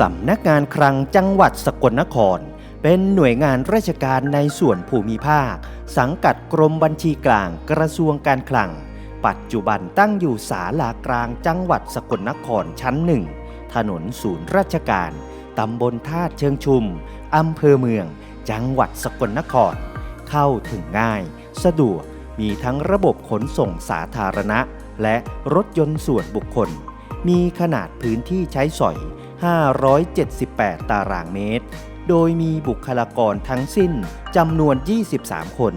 สำนักงานคลังจังหวัดสกลนคร เป็นหน่วยงานราชการในส่วนภูมิภาค สังกัดกรมบัญชีกลางกระทรวงการคลัง ปัจจุบันตั้งอยู่ศาลากลางจังหวัดสกลนครชั้นหนึ่งถนนศูนย์ราชการตำบลท่าเชิงชุมอำเภอเมือง จังหวัดสกลนคร เข้าถึงง่าย สะดวกมีทั้งระบบขนส่งสาธารณะ และรถยนต์ส่วนบุคคล มีขนาดพื้นที่ใช้สอย 578 ตารางเมตร โดยมีบุคลากรทั้งสิ้นจำนวน 23 คน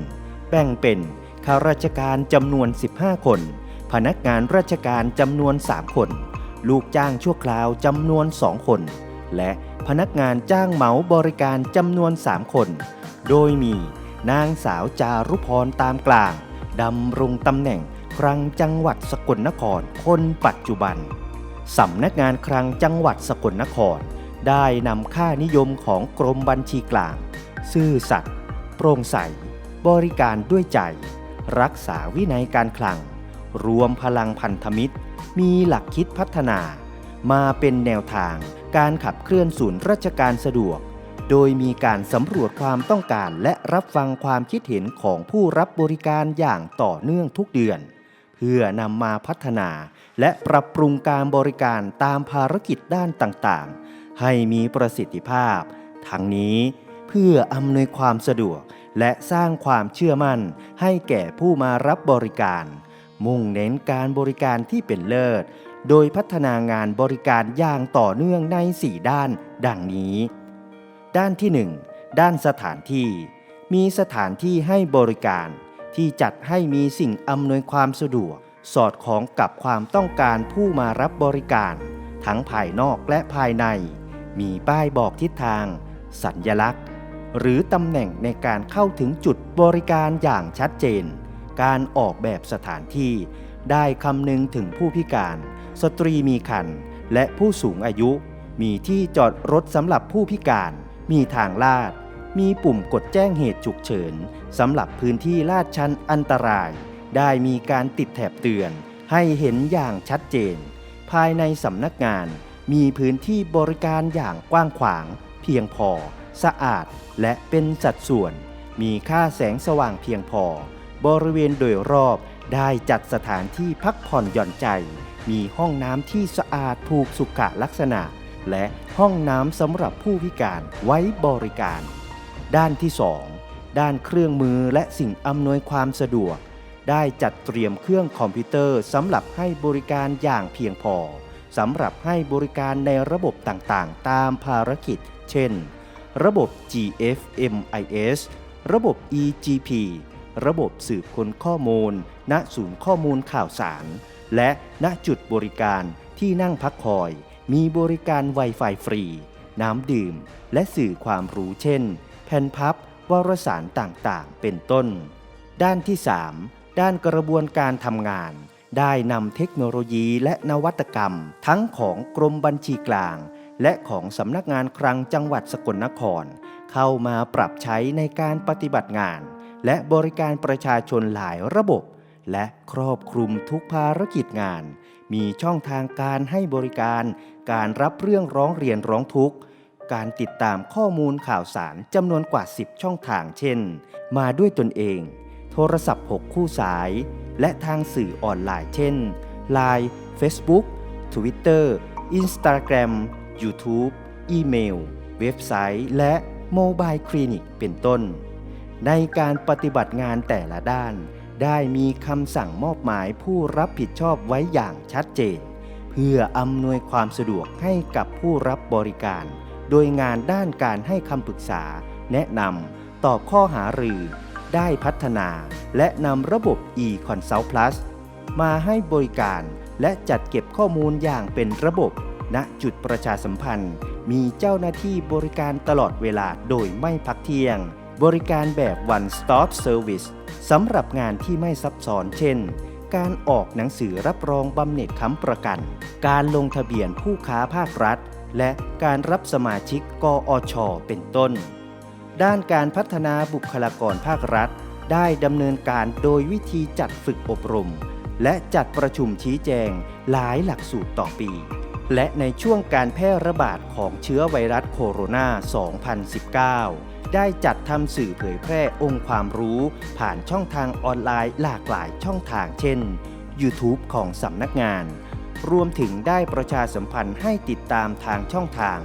แบ่งเป็นข้าราชการจำนวน 15 คน พนักงานราชการจำนวน 3 คน ลูกจ้างชั่วคราวจำนวน 2 คน และพนักงานจ้างเหมาบริการจำนวน 3 คน โดยมีนางสาวจารุพรตามกลางดำรงตำแหน่งครังจังหวัดสกลนครคนปัจจุบัน สำนักงานคลังจังหวัดสกลนคร ได้นำค่านิยมของกรมบัญชีกลาง ซื่อสัตย์โปร่งใส บริการด้วยใจ รักษาวินัยการคลัง รวมพลังพันธมิตร มีหลักคิดพัฒนา มาเป็นแนวทางการขับเคลื่อนศูนย์ราชการสะดวก โดยมีการสำรวจความต้องการและรับฟังความคิดเห็นของผู้รับบริการอย่างต่อเนื่องทุกเดือน เพื่อนำมาพัฒนา และปรับปรุงการบริการตามภารกิจด้านต่างๆ ให้มีประสิทธิภาพ ทั้งนี้เพื่ออำนวยความสะดวกและสร้างความเชื่อมั่นให้แก่ผู้มารับบริการ มุ่งเน้นการบริการที่เป็นเลิศ โดยพัฒนางานบริการอย่างต่อเนื่องใน 4 ด้าน ดังนี้ ด้านที่ 1 ด้านสถานที่ มีสถานที่ให้บริการ ที่จัดให้มีสิ่งอำนวยความสะดวก สอดคล้องกับความต้องการผู้มารับบริการ ทั้งภายนอกและภายใน มีป้ายบอกทิศทาง สัญญลักษณ์ หรือตำแหน่งในการเข้าถึงจุดบริการอย่างชัดเจน การออกแบบสถานที่ ได้คำนึงถึงผู้พิการ สตรีมีครรภ์และผู้สูงอายุ มีที่จอดรถสำหรับผู้พิการ มีทางลาด มีปุ่มกดแจ้งเหตุฉุกเฉินสำหรับพื้นที่ลาดชันอันตราย ได้มีการติดแถบเตือน ให้เห็นอย่างชัดเจน ภายในสำนักงาน มีพื้นที่บริการอย่างกว้างขวาง เพียงพอ สะอาด และเป็นสัดส่วน มีค่าแสงสว่างเพียงพอ บริเวณโดยรอบได้จัดสถานที่พักผ่อนหย่อนใจ มีห้องน้ำที่สะอาดถูกสุขลักษณะ และห้องน้ำสำหรับผู้พิการไว้บริการ ด้านที่ 2 ด้านเครื่องมือและสิ่งอำนวยความสะดวก ได้จัดเตรียมเครื่องคอมพิวเตอร์สำหรับให้บริการอย่างเพียงพอสำหรับให้บริการในระบบต่างๆ ตามภารกิจ เช่น ระบบ GFMIS ระบบ EGP ระบบสืบค้นข้อมูล ณ ศูนย์ข้อมูลข่าวสาร และณจุดบริการที่นั่งพักคอย มีบริการ Wi-Fi ฟรี น้ำดื่ม และสื่อความรู้เช่น ผ่นพับวารสารต่างๆ เป็นต้น ด้านที่ 3 ด้านกระบวนการทำงาน ได้นำเทคโนโลยีและนวัตกรรม ทั้งของกรมบัญชีกลาง และของสำนักงานคลังจังหวัดสกลนคร เข้ามาปรับใช้ในการปฏิบัติงาน และบริการประชาชนหลายระบบ และครอบคลุมทุกภารกิจงาน มีช่องทางการให้บริการ การรับเรื่องร้องเรียนร้องทุกข์ การติดตามข้อมูลข่าวสารจำนวนกว่า 10 ช่องทางเช่น มาด้วยตนเอง โทรศัพท์ 6 คู่สาย และทางสื่อออนไลน์เช่น Line Facebook Twitter Instagram YouTube อีเมล เว็บไซต์ และโมบายคลินิกเป็นต้น ในการปฏิบัติงานแต่ละด้าน ได้มีคำสั่งมอบหมายผู้รับผิดชอบไว้อย่างชัดเจน เพื่ออำนวยความสะดวกให้กับผู้รับบริการ โดยงานด้านการให้คำปรึกษา แนะนำตอบข้อหารือ ได้พัฒนา และนำระบบ e-consult plus มาให้บริการและจัดเก็บข้อมูลอย่างเป็นระบบ ณ จุดประชาสัมพันธ์ มีเจ้าหน้าที่บริการตลอดเวลาโดยไม่พักเที่ยง บริการแบบ one stop service สำหรับงานที่ไม่ซับซ้อนเช่น การออกหนังสือรับรองบำเหน็จค้ำประกัน การลงทะเบียนผู้ค้าภาครัฐ และการรับสมาชิกกอชเป็นต้น ด้านการพัฒนาบุคลากรภาครัฐ ได้ดำเนินการโดยวิธีจัดฝึกอบรม และจัดประชุมชี้แจงหลายหลักสูตรต่อปี และในช่วงการแพร่ระบาดของเชื้อไวรัสโคโรนา 2019 ได้จัดทำสื่อเผยแพร่องค์ความรู้ ผ่านช่องทางออนไลน์หลากหลายช่องทางเช่น YouTube ของสำนักงาน รวมถึงได้ประชาสัมพันธ์ให้ติดตามทางช่องทาง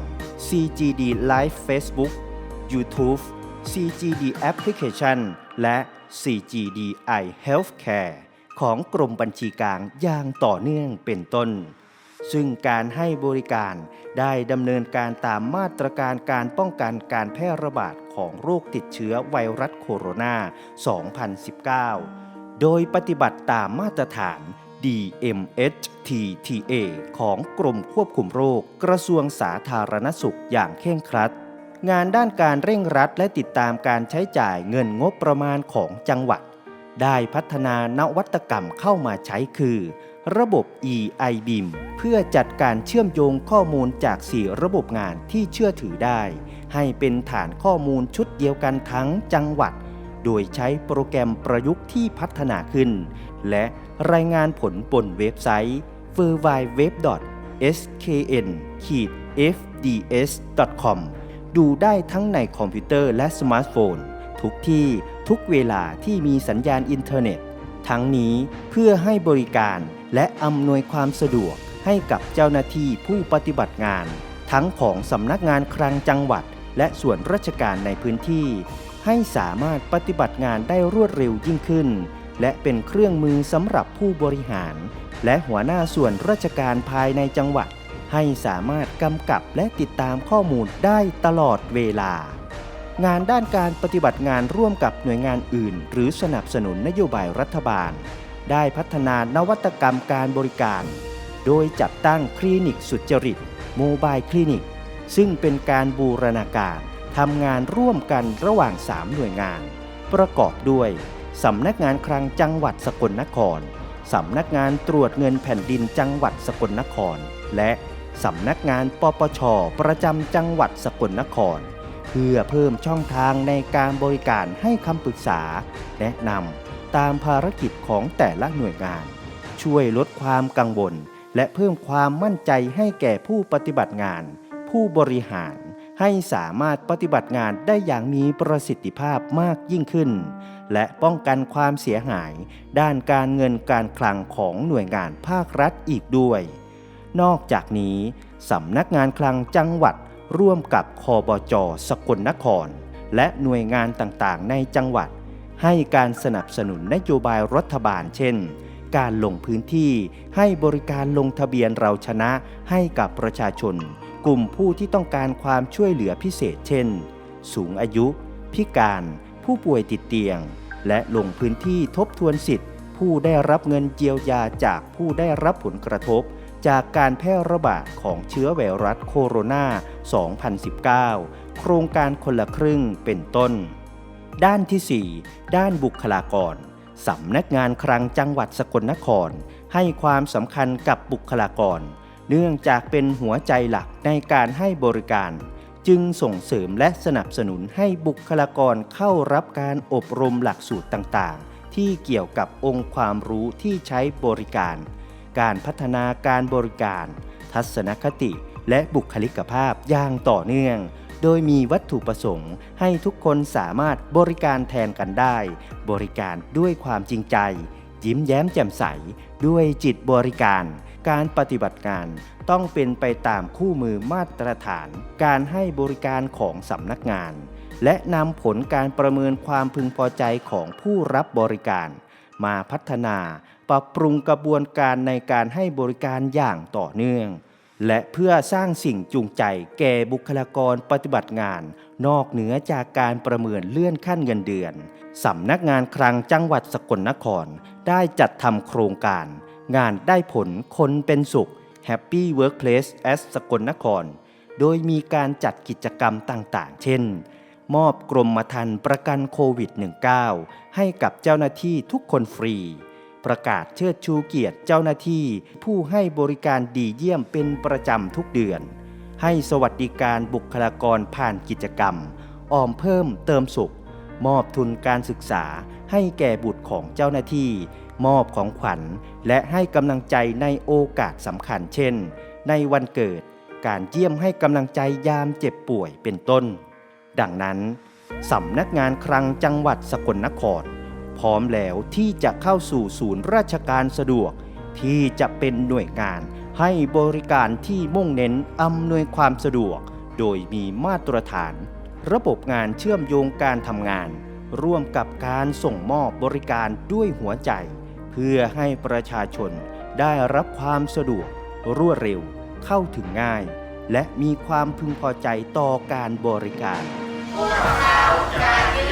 CGD Live Facebook YouTube CGD Application และ CGD i Healthcare ของกรมบัญชีกลางอย่างต่อเนื่องเป็นต้น ซึ่งการให้บริการได้ดำเนินการตามมาตรการการป้องกันการแพร่ระบาดของโรคติดเชื้อไวรัสโคโรนา 2019 โดยปฏิบัติตามมาตรฐาน DMHTTA ของกรมควบคุมโรคกระทรวงสาธารณสุขอย่างเคร่งครัด งานด้านการเร่งรัดและติดตามการใช้จ่ายเงินงบประมาณของจังหวัด ได้พัฒนานวัตกรรมเข้ามาใช้คือ ระบบ EIBIM เพื่อจัดการเชื่อมโยงข้อมูลจาก 4 ระบบงานที่เชื่อถือได้ ให้เป็นฐานข้อมูลชุดเดียวกันทั้งจังหวัด โดยใช้โปรแกรมประยุกต์ที่พัฒนาขึ้น และรายงานผลบนเว็บไซต์ w w w s k n f d s com ดูได้ทั้งในคอมพิวเตอร์และสมาร์ทโฟน ทุกที่ทุกเวลาที่มีสัญญาณอินเทอร์เน็ต ทั้งนี้เพื่อให้บริการและอำนวยความสะดวกให้กับเจ้าหน้าที่ผู้ปฏิบัติงาน ทั้งของสำนักงานคลังจังหวัด และส่วนราชการในพื้นที่ให้สามารถปฏิบัติงานได้รวดเร็วยิ่งขึ้น และเป็นเครื่องมือสำหรับผู้บริหาร และหัวหน้าส่วนราชการภายในจังหวัด ให้สามารถกำกับและติดตามข้อมูลได้ตลอดเวลา งานด้านการปฏิบัติงานร่วมกับหน่วยงานอื่น หรือสนับสนุนนโยบายรัฐบาล ได้พัฒนานวัตกรรมการบริการ โดยจัดตั้งคลินิกสุจริตโมบายคลินิกซึ่งเป็นการบูรณาการ ทำงานร่วมกันระหว่าง 3 หน่วยงาน ประกอบด้วยสำนักงานคลังจังหวัดสกลนคร สำนักงานตรวจเงินแผ่นดินจังหวัดสกลนคร และสำนักงานปปช ประจำจังหวัดสกลนคร เพื่อเพิ่มช่องทางในการบริการให้คำปรึกษา แนะนำตามภารกิจของแต่ละหน่วยงาน ช่วยลดความกังวล และเพิ่มความมั่นใจให้แก่ผู้ปฏิบัติงาน ผู้บริหาร ให้สามารถปฏิบัติงานได้อย่างมีประสิทธิภาพมากยิ่งขึ้น และป้องกันความเสียหาย ด้านการเงินการคลังของหน่วยงานภาครัฐอีกด้วย นอกจากนี้สำนักงานคลังจังหวัดร่วมกับคอบจสกลนคร และหน่วยงานต่างๆ ในจังหวัด ให้การสนับสนุนนโยบายรัฐบาลเช่น การลงพื้นที่ให้บริการลงทะเบียนเราชนะให้กับประชาชน กลุ่มผู้ที่ต้องการความช่วยเหลือพิเศษเช่น สูงอายุ พิการ ผู้ป่วยติดเตียง และลงพื้นที่ทบทวนสิทธิ์ผู้ได้รับเงินเยียวยาจากผู้ได้รับผลกระทบ จากการแพร่ระบาดของเชื้อไวรัสโคโรนา 2019 โครงการคนละครึ่งเป็นต้น ด้านที่ 4 ด้านบุคลากรสำนักงานคลังจังหวัดสกลนคร ให้ความสำคัญกับบุคลากร เนื่องจากเป็นหัวใจหลักในการให้บริการ จึงส่งเสริมและสนับสนุนให้บุคลากรเข้ารับการอบรมหลักสูตรต่างๆ ที่เกี่ยวกับองค์ความรู้ที่ใช้บริการ การพัฒนาการบริการ ทัศนคติและบุคลิกภาพอย่างต่อเนื่อง โดยมีวัตถุประสงค์ให้ทุกคนสามารถบริการแทนกันได้ บริการด้วยความจริงใจ ยิ้มแย้มแจ่มใส ด้วยจิตบริการ การปฏิบัติงานต้องเป็นไปตามคู่มือมาตรฐาน การให้บริการของสำนักงาน และนำผลการประเมินความพึงพอใจของผู้รับบริการ มาพัฒนาปรับปรุงกระบวนการในการให้บริการอย่างต่อเนื่อง และเพื่อสร้างสิ่งจูงใจแก่บุคลากรปฏิบัติงาน นอกเหนือจากการประเมินเลื่อนขั้นเงินเดือน สำนักงานคลังจังหวัดสกลนคร ได้จัดทำโครงการ งานได้ผลคนเป็นสุข Happy Workplace at สกลนคร โดยมีการจัดกิจกรรมต่างๆ เช่น มอบกรมธรรม์ประกันโควิด -19 ให้กับเจ้าหน้าที่ทุกคนฟรี ประกาศเชิดชูเกียรติเจ้าหน้าที่ ผู้ให้บริการดีเยี่ยมเป็นประจำทุกเดือน ให้สวัสดิการบุคลากรผ่านกิจกรรม ออมเพิ่มเติมสุข มอบทุนการศึกษา ให้แก่บุตรของเจ้าหน้าที่ มอบของขวัญ และให้กำลังใจในโอกาสสำคัญเช่น ในวันเกิด การเยี่ยมให้กำลังใจยามเจ็บป่วยเป็นต้น ดังนั้นสำนักงานคลังจังหวัดสกลนคร พร้อมแล้วที่จะเข้าสู่ศูนย์ราชการสะดวก ที่จะเป็นหน่วยงานให้บริการที่มุ่งเน้นอำนวยความสะดวก โดยมีมาตรฐาน ระบบงานเชื่อมโยงการทำงาน ร่วมกับการส่งมอบบริการด้วยหัวใจ เพื่อให้ประชาชนได้รับความสะดวก รวดเร็ว เข้าถึงง่าย และมีความพึงพอใจต่อการบริการพวกเราจะยึด